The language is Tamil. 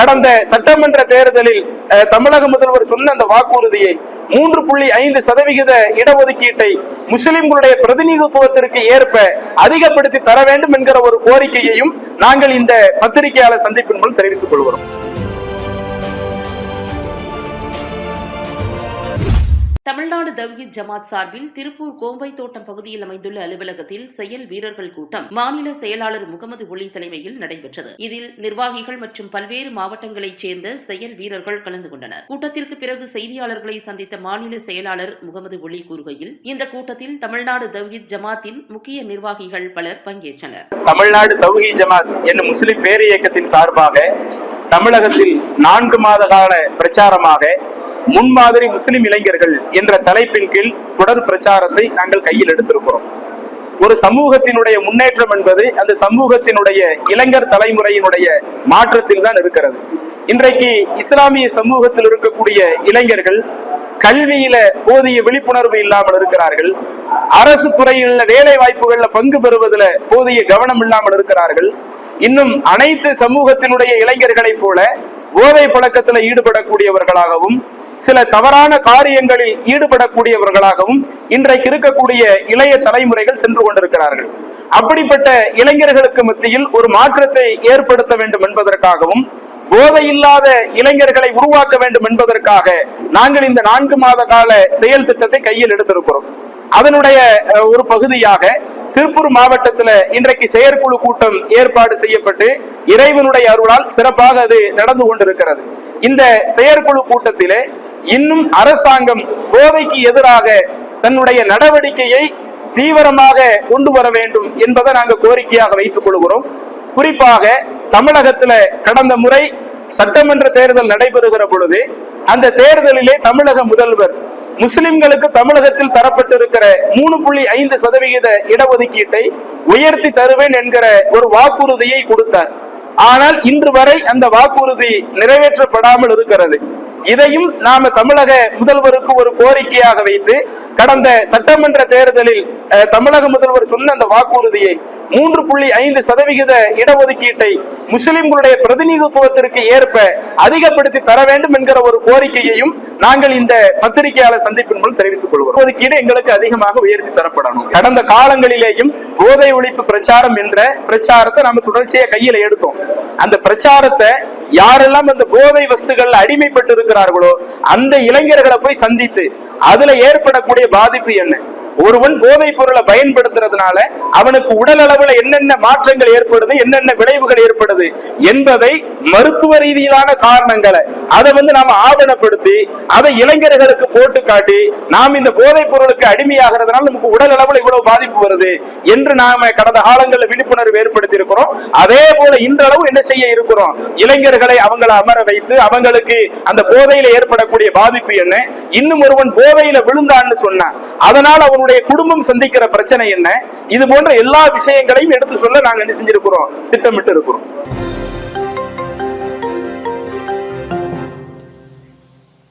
கடந்த சட்டமன்ற தேர்தலில் அஹ், தமிழக முதல்வர் சொன்ன அந்த வாக்குறுதியை மூன்று புள்ளி ஐந்து சதவிகித இடஒதுக்கீட்டை முஸ்லிம்களுடைய பிரதிநிதித்துவத்திற்கு ஏற்ப அதிகப்படுத்தி தர வேண்டும் என்கிற ஒரு கோரிக்கையையும் நாங்கள் இந்த பத்திரிகையாளர் சந்திப்பின் மூலம் தெரிவித்துக் கொள்கிறோம். தமிழ்நாடு தவ்ஹீத் ஜமாத் சார்பில் திருப்பூர் கோம்பை தோட்டம் பகுதியில் அமைந்துள்ள அலுவலகத்தில் செயல் வீரர்கள் கூட்டம் மாநில செயலாளர் முகமது ஒளி தலைமையில் நடைபெற்றது. இதில் நிர்வாகிகள் மற்றும் பல்வேறு மாவட்டங்களைச் சேர்ந்த செயல் வீரர்கள் கலந்து கொண்டனர். கூட்டத்திற்கு பிறகு செய்தியாளர்களை சந்தித்த மாநில செயலாளர் முகமது ஒளி கூறுகையில் இந்த கூட்டத்தில் தமிழ்நாடு தவ்ஹித் ஜமாத்தின் முக்கிய நிர்வாகிகள் பலர் பங்கேற்றனர். தமிழ்நாடு தௌஹி ஜமாத் என்னும் முஸ்லிம் பேரியக்கத்தின் சார்பாக தமிழகத்தில் நான்கு மாத கால பிரச்சாரமாக முன்மாதிரி முஸ்லிம் இளைஞர்கள் என்ற தலைப்பின் கீழ் தொடர் பிரச்சாரத்தை நாங்கள் கையில் எடுத்திருக்கிறோம். ஒரு சமூகத்தினுடைய முன்னேற்றம் என்பது அந்த சமூகத்தினுடைய இளைஞர் தலைமுறையினுடைய மாற்றத்தில் தான் இருக்கிறது. இன்றைக்கு இஸ்லாமிய சமூகத்தில் இருக்கக்கூடிய இளைஞர்கள் கல்வியில போதிய விழிப்புணர்வு இல்லாமல் இருக்கிறார்கள். அரசு துறையில் வேலை வாய்ப்புகள்ல பங்கு பெறுவதில் போதிய கவனம் இல்லாமல் இருக்கிறார்கள். இன்னும் அனைத்து சமூகத்தினுடைய இளைஞர்களைப் போல போதை பழக்கத்துல ஈடுபடக்கூடியவர்களாகவும் சில தவறான காரியங்களில் ஈடுபடக்கூடியவர்களாகவும் இன்றைக்கு இருக்கக்கூடிய இளைய தலைமுறைகள் சென்று கொண்டிருக்கிறார்கள். அப்படிப்பட்ட இளைஞர்களுக்கு மத்தியில் ஒரு மாற்றத்தை ஏற்படுத்த வேண்டும் என்பதற்காகவும் போதை இல்லாத இளைஞர்களை உருவாக்க வேண்டும் என்பதற்காக நாங்கள் இந்த நான்கு மாத கால செயல் திட்டத்தை கையில் எடுத்திருக்கிறோம். அதனுடைய ஒரு பகுதியாக திருப்பூர் மாவட்டத்தில் இன்றைக்கு செயற்குழு கூட்டம் ஏற்பாடு செய்யப்பட்டு இறைவனுடைய அருளால் சிறப்பாக அது நடந்து கொண்டிருக்கிறது. இந்த செயற்குழு கூட்டத்திலே இன்னும் அரசாங்கம் போதைக்கு எதிராக தன்னுடைய நடவடிக்கையை தீவிரமாக கொண்டு வர வேண்டும் என்பதை நாங்கள் கோரிக்கையாக வைத்துக் கொள்கிறோம். குறிப்பாக தமிழகத்துல கடந்த முறை சட்டமன்ற தேர்தல் நடைபெறுகிற பொழுது அந்த தேர்தலிலே தமிழக முதல்வர் முஸ்லிம்களுக்கு தமிழகத்தில் தரப்பட்டிருக்கிற மூணு புள்ளி ஐந்து சதவிகித இடஒதுக்கீட்டை உயர்த்தி தருவேன் என்கிற ஒரு வாக்குறுதியை கொடுத்தார். ஆனால் இன்று வரை அந்த வாக்குறுதி நிறைவேற்றப்படாமல் இருக்கிறது. இதையும் நாம தமிழக முதல்வருக்கு ஒரு கோரிக்கையாக வைத்து கடந்த சட்டமன்ற தேர்தலில் அஹ், தமிழக முதல்வர் சொன்ன அந்த வாக்குறுதியை மூன்று புள்ளி ஐந்து சதவிகித இடஒதுக்கீட்டை முஸ்லிம்களுடைய பிரதிநிதித்துவத்திற்கு ஏற்ப அதிகப்படுத்தி தர வேண்டும் என்கிற ஒரு கோரிக்கையையும் நாங்கள் இந்த பத்திரிகையாளர் சந்திப்பின் மூலம் தெரிவித்துக் கொள்கிறோம். ஒதுக்கீடு எங்களுக்கு அதிகமாக உயர்த்தி தரப்படணும். கடந்த காலங்களிலேயும் போதை ஒழிப்பு பிரச்சாரம் என்ற பிரச்சாரத்தை நாம தொடர்ச்சியை கையில எடுத்தோம். அந்த பிரச்சாரத்தை யாரெல்லாம் அந்த போதை வசுகள் அடிமைப்பட்டு இருக்கிறார்களோ அந்த இளைஞர்களை போய் சந்தித்து அதுல ஏற்படக்கூடிய பாதிப்பு என்ன? ஒருவன் போதைப் பொருளை பயன்படுத்துறதுனால அவனுக்கு உடல் அளவுல என்னென்ன மாற்றங்கள் ஏற்படுது என்னென்ன விளைவுகள் ஏற்படுது என்பதை மருத்துவ ரீதியிலான காரணங்களை அதை வந்து நாம ஆவணப்படுத்தி அதை இளைஞர்களுக்கு போட்டு காட்டி நாம் இந்த போதைப் பொருளுக்கு அடிமையாகிறதுனால நமக்கு உடல் அளவுல இவ்வளவு பாதிப்பு வருது என்று நாம கடந்த காலங்களில் விழிப்புணர்வு ஏற்படுத்தி இருக்கிறோம் அதே போல இன்றளவு என்ன செய்ய இருக்கிறோம்? இளைஞர்களை அவங்களை அமர வைத்து அவங்களுக்கு அந்த போதையில ஏற்படக்கூடிய பாதிப்பு என்ன? இன்னும் ஒருவன் போதையில விழுந்தான்னு சொன்னான் அதனால் அவனுடைய குடும்பம் சந்திக்கிற பிரச்சனை என்ன? இது போன்ற எல்லா விஷயங்களையும் எடுத்து சொல்ல நாங்க என்ன செஞ்சிருக்கிறோம்? திட்டமிட்டு இருக்கிறோம்.